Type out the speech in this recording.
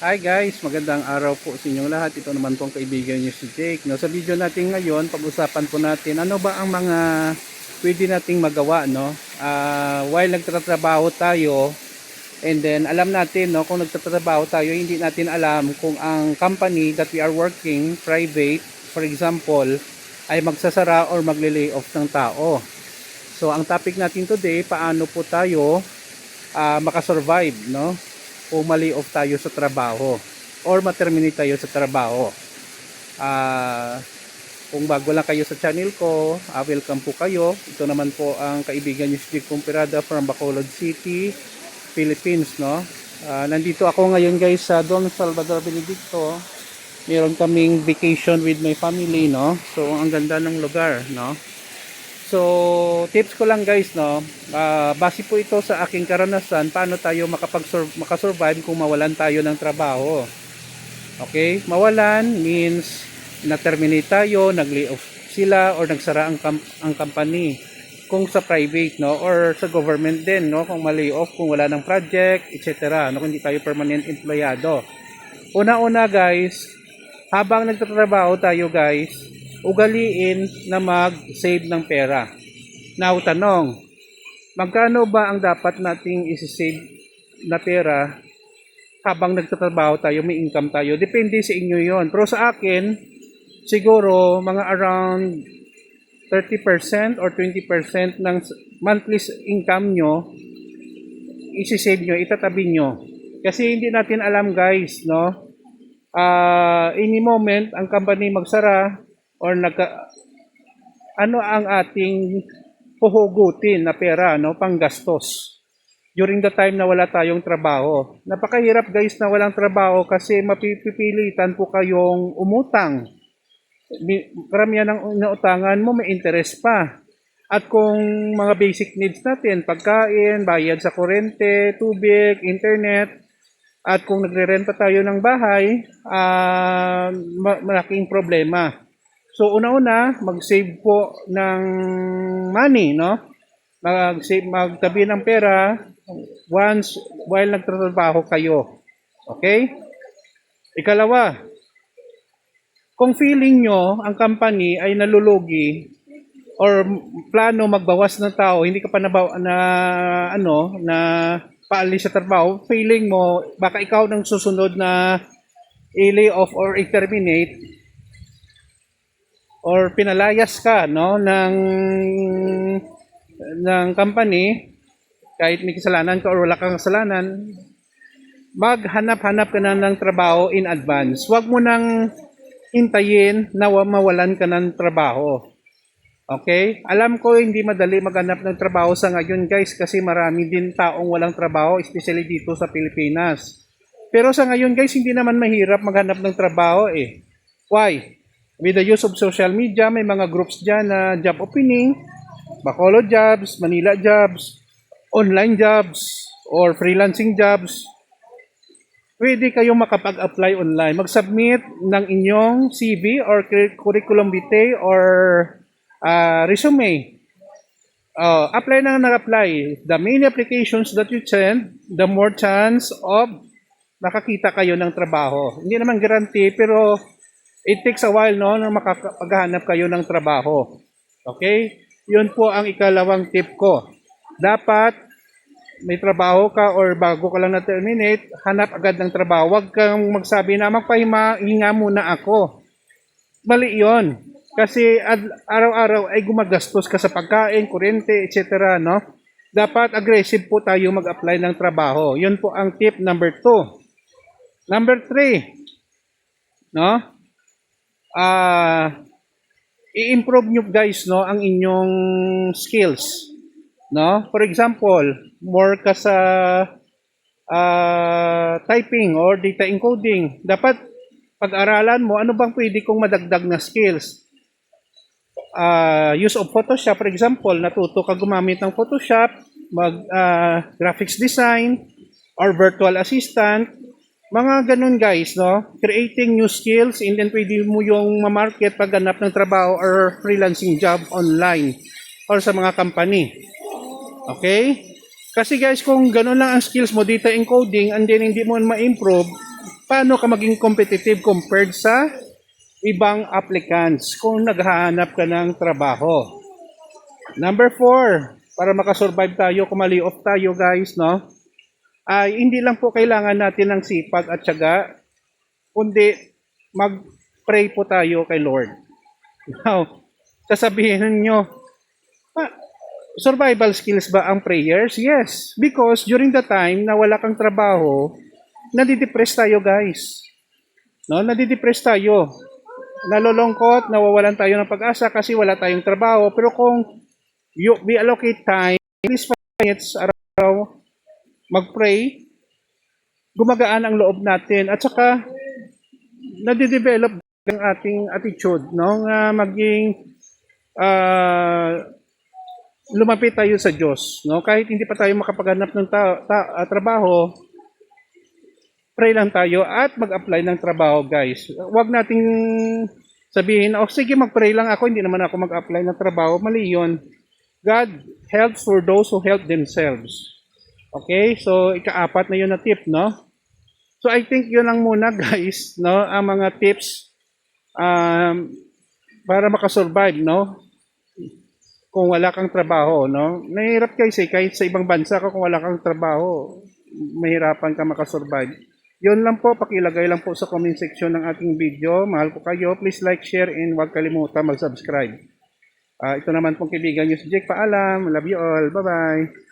Hi guys, magandang araw po sa inyong lahat. Ito naman pong kaibigan niyo si Jake. No, sa video natin ngayon, pag-usapan po natin ano ba ang mga pwede nating magawa no? Ah, while nagtatrabaho tayo and then alam natin no kung nagtatrabaho tayo, hindi natin alam kung ang company that we are working, private, for example, ay magsasara or magle-lay off ng tao. So ang topic natin today, paano po tayo ah, makasurvive no? Kung mali off tayo sa trabaho or ma-terminate tayo sa trabaho. Ah, kung bago lang kayo sa channel ko, ah, welcome po kayo. Ito naman po ang kaibigan niyo si Jig Pumpirada from Bacolod City, Philippines, no? Ah, nandito ako ngayon guys sa Don Salvador Benedicto. Meron kaming vacation with my family, no? So, ang ganda ng lugar, no? So, tips ko lang guys, no? Ah, base po ito sa aking karanasan, paano tayo makapag makasurvive kung mawalan tayo ng trabaho. Okay? Mawalan means na-terminate tayo, nag-lay off sila or nagsara ang, kam- ang company. Kung sa private, no? Or sa government din, no? Kung ma-lay off, kung wala ng project, etc. No? Kung hindi tayo permanent empleyado. Una-una guys, habang nagtatrabaho tayo guys, ugaliin na mag-save ng pera. Now, tanong, magkano ba ang dapat nating isi-save na pera habang nagtatrabaho tayo, may income tayo? Depende sa inyo yon. Pero sa akin, siguro mga around 30% or 20% ng monthly income nyo, isi-save nyo, itatabi nyo. Kasi hindi natin alam guys, no? Ah, any moment, ang company magsara, or nagka ano ang ating puhugutin na pera no panggastos during the time na wala tayong trabaho. Napakahirap guys na walang trabaho kasi mapipilitan po kayong umutang. Mi- Karamihan ng inautangan mo may interest pa. At kung mga basic needs natin, pagkain, bayad sa kurente, tubig, internet, at kung nagre-renta tayo ng bahay, ah, ma- malaking problema. So una-una, mag-save po ng money, no? Mag-save, magtabi ng pera once while nagtatrabaho kayo. Okay? Ikalawa, kung feeling nyo ang company ay nalulugi or plano magbawas ng tao, hindi ka pa nabaw, na ano, na paalis sa trabaho, feeling mo baka ikaw nang susunod na i-lay off or i-terminate, or pinalayas ka no ng ng company kahit may kasalanan ka or wala kang kasalanan maghanap-hanap ka na ng trabaho in advance. Huwag mo nang hintayin na wa- mawalan ka ng trabaho. Okay? Alam ko hindi madali maghanap ng trabaho sa ngayon guys kasi marami din taong walang trabaho especially dito sa Pilipinas. Pero sa ngayon guys hindi naman mahirap maghanap ng trabaho eh. Why with the use of social media, may mga groups dyan na job opening, Bacolod jobs, Manila jobs, online jobs, or freelancing jobs. Pwede kayong makapag-apply online. Mag-submit ng inyong CV or cur- curriculum vitae or ah, resume. Uh, apply na nag-apply. The many applications that you send, the more chance of makakita kayo ng trabaho. Hindi naman guarantee, pero it takes a while no na makapaghanap kayo ng trabaho. Okay? Yun po ang ikalawang tip ko. Dapat may trabaho ka or bago ka lang na-terminate, hanap agad ng trabaho. Huwag kang magsabi na magpahinga hinga muna ako. Mali yon. Kasi araw-araw ay gumagastos ka sa pagkain, kuryente, etc. No? Dapat aggressive po tayo mag-apply ng trabaho. Yun po ang tip number two. Number three, no? Ah i-improve nyo guys no ang inyong skills no? For example more ka sa ah, typing or data encoding. Dapat pag-aralan mo ano bang pwede kong madagdag na skills? Ah, use of Photoshop. For example natuto ka gumamit ng Photoshop mag ah, graphics design or virtual assistant mga ganun guys, no? Creating new skills and then pwede mo yung ma-market pagganap ng trabaho or freelancing job online or sa mga company. Okay? Kasi guys, kung ganun lang ang skills mo, data encoding, and then hindi mo ma-improve, paano ka maging competitive compared sa ibang applicants kung naghahanap ka ng trabaho. Number four, para makasurvive tayo, kung mali-off tayo guys, no? Ay hindi lang po kailangan natin ng sipag at syaga, kundi mag-pray po tayo kay Lord. Now, sasabihin nyo, "Ah, survival skills ba ang prayers? Yes, because during the time na wala kang trabaho, nadidepress tayo guys. No, nadidepress tayo. Nalulungkot, nawawalan tayo ng pag-asa kasi wala tayong trabaho. Pero kung you, we allocate time, at least 5 minutes araw, mag-pray, gumagaan ang loob natin. At saka, nadidevelop ang ating attitude, no? Nga maging ah, lumapit tayo sa Diyos, no? Kahit hindi pa tayo makapaghanap ng ta- ta- ah, trabaho, pray lang tayo at mag-apply ng trabaho, guys. Huwag nating sabihin, oh sige, mag-pray lang ako, hindi naman ako mag-apply ng trabaho. Mali yun. God helps for those who help themselves. Okay? So, ikaapat na yun na tip, no? So, I think yun lang muna, guys, no? Ang mga tips um, para makasurvive, no? Kung wala kang trabaho, no? Nahirap guys eh, kahit sa ibang bansa ka kung wala kang trabaho, mahirapan ka makasurvive. Yun lang po, pakilagay lang po sa comment section ng ating video. Mahal ko kayo. Please like, share, and huwag kalimutan mag-subscribe. Ah, ito naman pong kaibigan nyo si Jake. Paalam. Love you all. Bye-bye.